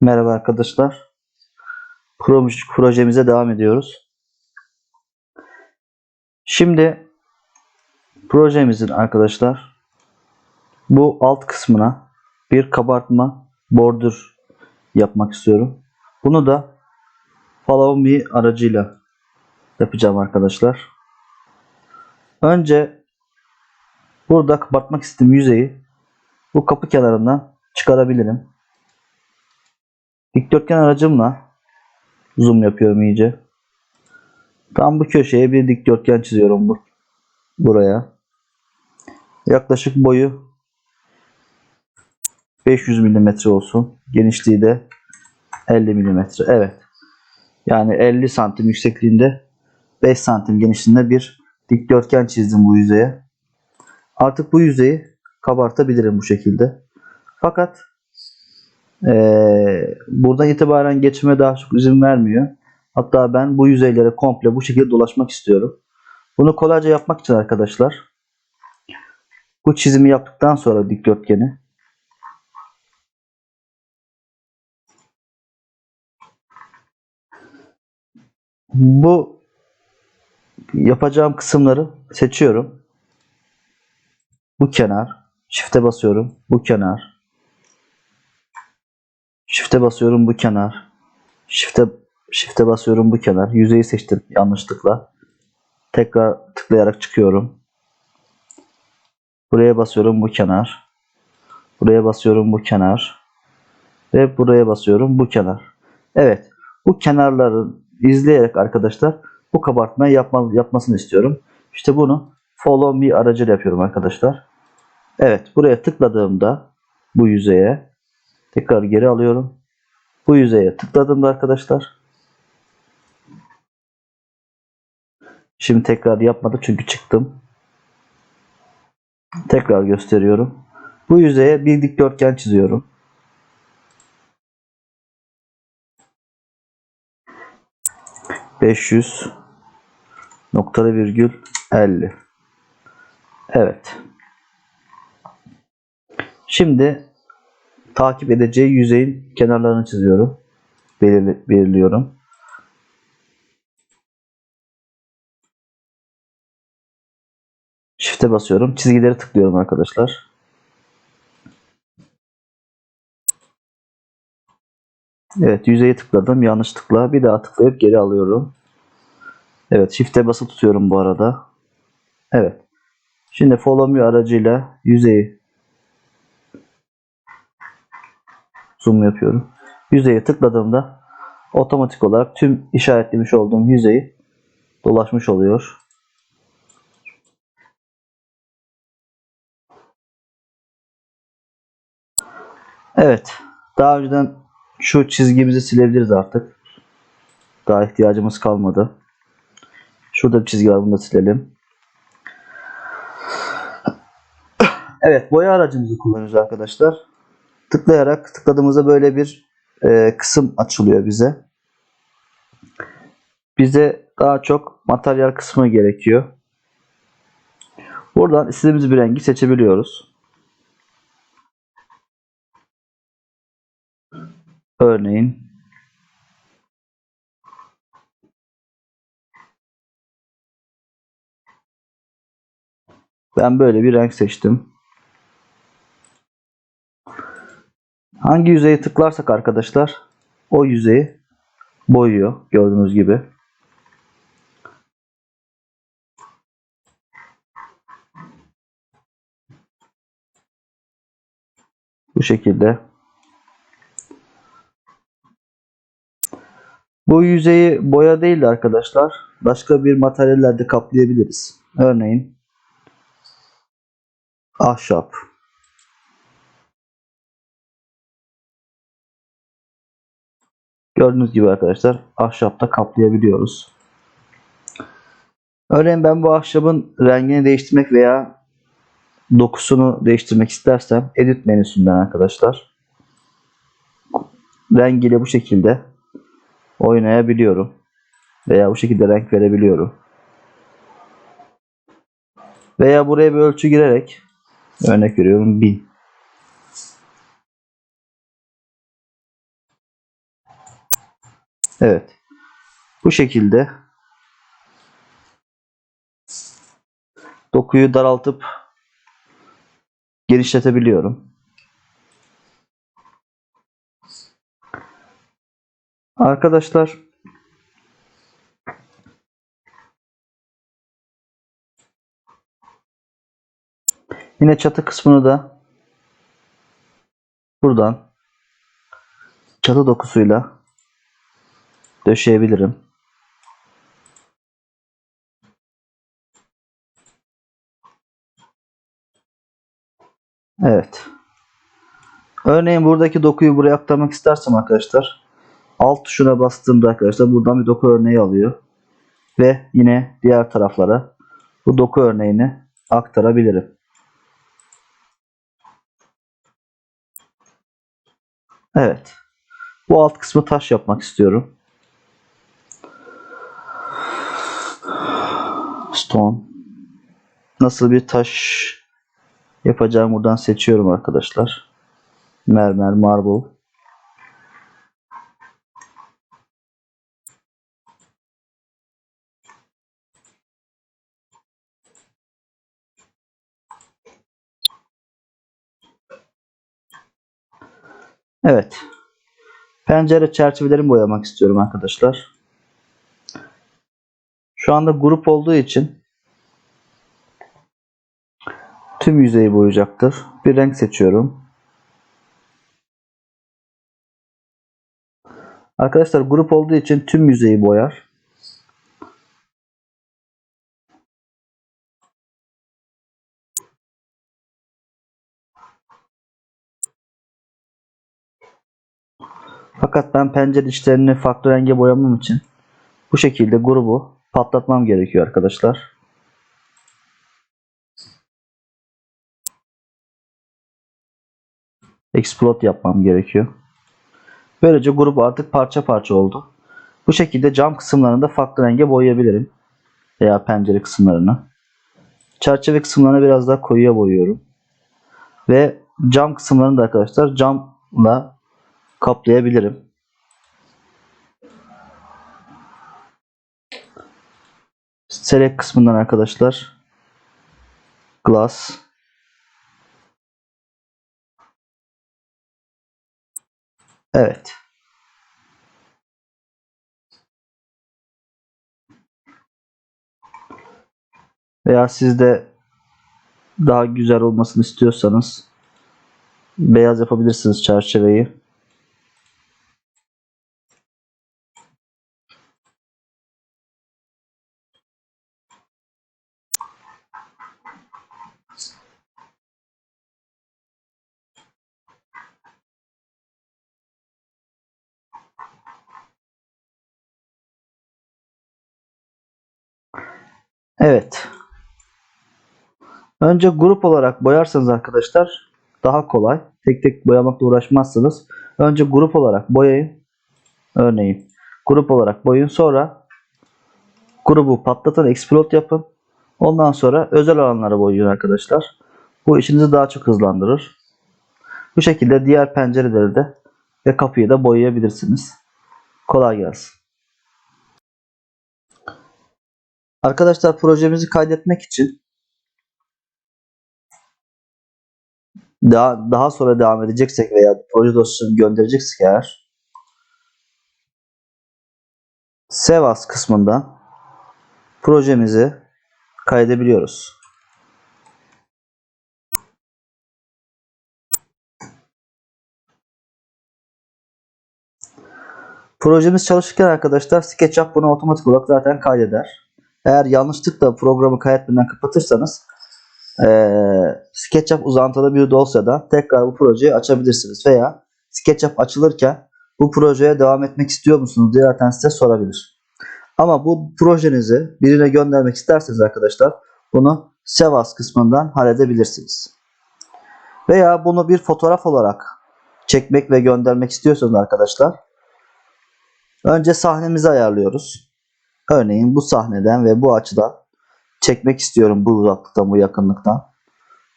Merhaba arkadaşlar. Proje- Projemize devam ediyoruz. Şimdi projemizin arkadaşlar bu alt kısmına bir kabartma border yapmak istiyorum. Bunu da Follow Me aracıyla yapacağım arkadaşlar. Önce burada kabartmak istediğim yüzeyi bu kapı kenarından çıkarabilirim. Dikdörtgen aracımla zoom yapıyorum iyice. Tam bu köşeye bir dikdörtgen çiziyorum bu buraya. Yaklaşık boyu 500 mm olsun. Genişliği de 50 mm. Evet. Yani 50 santim yüksekliğinde 5 santim genişliğinde bir dikdörtgen çizdim bu yüzeye. Artık bu yüzeyi kabartabilirim bu şekilde. Fakat ee, buradan itibaren geçime daha çok izin vermiyor. Hatta ben bu yüzeylere komple bu şekilde dolaşmak istiyorum. Bunu kolayca yapmak için arkadaşlar bu çizimi yaptıktan sonra dikdörtgeni bu yapacağım kısımları seçiyorum. Bu kenar, çifte basıyorum. Bu kenar, Shift'e basıyorum bu kenar. Shift'e Shift'e basıyorum bu kenar. Yüzeyi seçtim yanlışlıkla. Tekrar tıklayarak çıkıyorum. Buraya basıyorum bu kenar. Buraya basıyorum bu kenar. Ve buraya basıyorum bu kenar. Evet. Bu kenarların izleyerek arkadaşlar bu kabartmayı yapma, yapmasını istiyorum. İşte bunu Follow Me aracıyla yapıyorum arkadaşlar. Evet. Buraya tıkladığımda bu yüzeye Tekrar geri alıyorum. Bu yüzeye tıkladığımda arkadaşlar. Şimdi tekrar yapmadı çünkü çıktım. Tekrar gösteriyorum. Bu yüzeye bir dikdörtgen çiziyorum. ...500... ...noktalı virgül... ...50... ...evet... ...şimdi takip edeceği yüzeyin kenarlarını çiziyorum. Belirli, belirliyorum. Shift'e basıyorum. Çizgileri tıklıyorum arkadaşlar. Evet yüzeyi tıkladım. Yanlış tıkla. Bir daha tıklayıp geri alıyorum. Evet Shift'e basılı tutuyorum bu arada. Evet. Şimdi Follow Me aracıyla yüzeyi zoom yapıyorum. Yüzeye tıkladığımda otomatik olarak tüm işaretlemiş olduğum yüzeyi dolaşmış oluyor. Evet. Daha önceden şu çizgimizi silebiliriz artık. Daha ihtiyacımız kalmadı. Şurada bir çizgi var. Bunu da silelim. Evet. Boya aracımızı kullanıyoruz arkadaşlar tıklayarak tıkladığımızda böyle bir e, kısım açılıyor bize. Bize daha çok materyal kısmı gerekiyor. Buradan istediğimiz bir rengi seçebiliyoruz. Örneğin ben böyle bir renk seçtim. Hangi yüzeye tıklarsak arkadaşlar o yüzeyi boyuyor gördüğünüz gibi. Bu şekilde. Bu yüzeyi boya değil de arkadaşlar başka bir materyallerde kaplayabiliriz. Örneğin ahşap, Gördüğünüz gibi arkadaşlar ahşapta kaplayabiliyoruz. Örneğin ben bu ahşabın rengini değiştirmek veya dokusunu değiştirmek istersem edit menüsünden arkadaşlar rengiyle bu şekilde oynayabiliyorum. Veya bu şekilde renk verebiliyorum. Veya buraya bir ölçü girerek örnek veriyorum 1000 Evet. Bu şekilde dokuyu daraltıp genişletebiliyorum. Arkadaşlar yine çatı kısmını da buradan çatı dokusuyla döşeyebilirim. Evet. Örneğin buradaki dokuyu buraya aktarmak istersem arkadaşlar alt tuşuna bastığımda arkadaşlar buradan bir doku örneği alıyor. Ve yine diğer taraflara bu doku örneğini aktarabilirim. Evet. Bu alt kısmı taş yapmak istiyorum. Stone. Nasıl bir taş yapacağım buradan seçiyorum arkadaşlar. Mermer, marble. Evet. Pencere çerçevelerimi boyamak istiyorum arkadaşlar. Şu anda grup olduğu için tüm yüzeyi boyayacaktır. Bir renk seçiyorum. Arkadaşlar grup olduğu için tüm yüzeyi boyar. Fakat ben pencere içlerini farklı renge boyamam için bu şekilde grubu patlatmam gerekiyor arkadaşlar. Explode yapmam gerekiyor. Böylece grubu artık parça parça oldu. Bu şekilde cam kısımlarını da farklı renge boyayabilirim. Veya pencere kısımlarını. Çerçeve kısımlarını biraz daha koyuya boyuyorum. Ve cam kısımlarını da arkadaşlar camla kaplayabilirim. Select kısmından arkadaşlar glass Evet. Veya siz de daha güzel olmasını istiyorsanız beyaz yapabilirsiniz çerçeveyi. Evet. Önce grup olarak boyarsanız arkadaşlar daha kolay. Tek tek boyamakla uğraşmazsınız. Önce grup olarak boyayın. Örneğin grup olarak boyayın. Sonra grubu patlatın, explode yapın. Ondan sonra özel alanlara boyayın arkadaşlar. Bu işinizi daha çok hızlandırır. Bu şekilde diğer pencereleri de ve kapıyı da boyayabilirsiniz. Kolay gelsin. Arkadaşlar projemizi kaydetmek için daha, daha sonra devam edeceksek veya proje dosyasını göndereceksek eğer Save As kısmından projemizi kaydedebiliyoruz. Projemiz çalışırken arkadaşlar SketchUp bunu otomatik olarak zaten kaydeder. Eğer yanlışlıkla programı kaydetmeden kapatırsanız ee, SketchUp uzantılı bir dosyada tekrar bu projeyi açabilirsiniz veya SketchUp açılırken bu projeye devam etmek istiyor musunuz diye zaten size sorabilir. Ama bu projenizi birine göndermek isterseniz arkadaşlar bunu Save As kısmından halledebilirsiniz. Veya bunu bir fotoğraf olarak çekmek ve göndermek istiyorsanız arkadaşlar önce sahnemizi ayarlıyoruz. Örneğin bu sahneden ve bu açıdan çekmek istiyorum bu uzaklıktan bu yakınlıktan.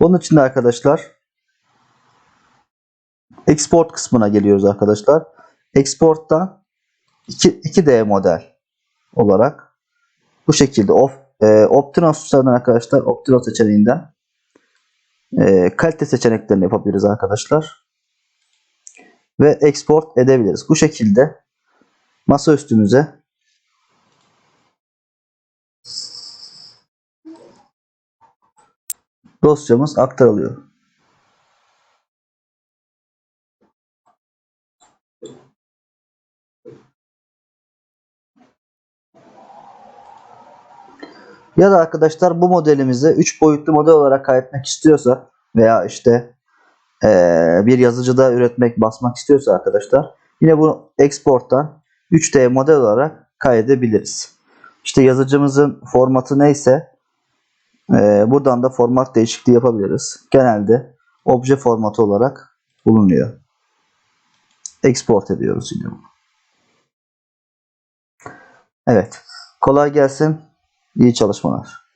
Bunun için de arkadaşlar export kısmına geliyoruz arkadaşlar. Export'tan 2, 2D model olarak bu şekilde of, e, Optinos'lardan arkadaşlar Optinos seçeneğinden e, kalite seçeneklerini yapabiliriz arkadaşlar. Ve export edebiliriz. Bu şekilde masa üstümüze dosyamız aktarılıyor. Ya da arkadaşlar bu modelimizi 3 boyutlu model olarak kaydetmek istiyorsa veya işte eee, bir yazıcıda üretmek, basmak istiyorsa arkadaşlar yine bunu export'tan 3D model olarak kaydedebiliriz. İşte yazıcımızın formatı neyse eee, buradan da format değişikliği yapabiliriz. Genelde obje formatı olarak bulunuyor. Export ediyoruz yine bunu. Evet. Kolay gelsin. İyi çalışmalar.